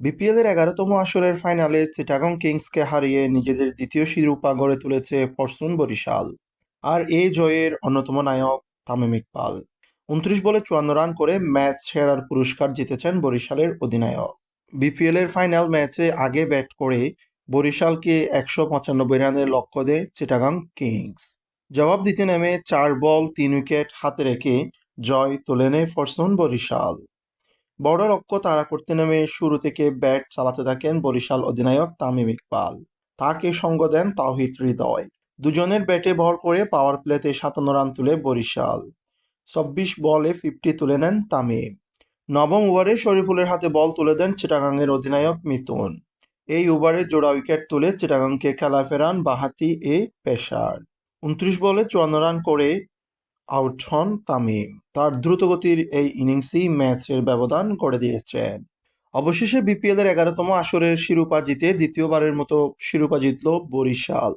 বিপিএলের এগারোতম আসরের ফাইনালে চিটাগং কিংসকে হারিয়ে নিজেদের দ্বিতীয় শিরোপা গড়ে তুলেছে ফরচুন বরিশাল। আর এ জয়ের অন্যতম নায়ক তামিম ইকবাল। উনত্রিশ বলে চুয়ান্ন রান করে ম্যাচ সেরার পুরস্কার জিতেছেন বরিশালের অধিনায়ক। বিপিএল এর ফাইনাল ম্যাচে আগে ব্যাট করে বরিশালকে একশো পঁচানব্বই রানের লক্ষ্য দেয় চিটাগাং কিংস। জবাব দিতে নেমে চার বল, তিন উইকেট হাতে রেখে জয় তুলে নেয় ফরচুন বরিশাল। বড় লক্ষ্য তাড়া করতে নেমে শুরু থেকে ব্যাট চালাতে থাকেন বরিশাল অধিনায়ক তামিম ইকবাল। তাকে সঙ্গ দেন তাওহিদ হৃদয়। দুজনের ব্যাটে ভর করে পাওয়ার প্লেতে সাতান্ন রান তুলে বরিশাল। চব্বিশ বলে ফিফটি তুলে নেন তামিম। নবম ওভারে শরীফুলের হাতে বল তুলে দেন চিটাগাংয়ের অধিনায়ক মিথুন। এই ওভারে জোড়া উইকেট তুলে চিটাগাংকে খেলা ফেরান বাহাতি এ পেশার উনত্রিশ বলে চুয়ান্ন রান করে আউট হন তামিম তার দ্রুতগতির এই ইনিংসই ম্যাচের ব্যবধান করে দিয়েছেন অবশেষে বিপিএল এর এগারোতম আসরের শিরোপা জিতে দ্বিতীয়বারের মতো শিরোপা জিতল বরিশাল।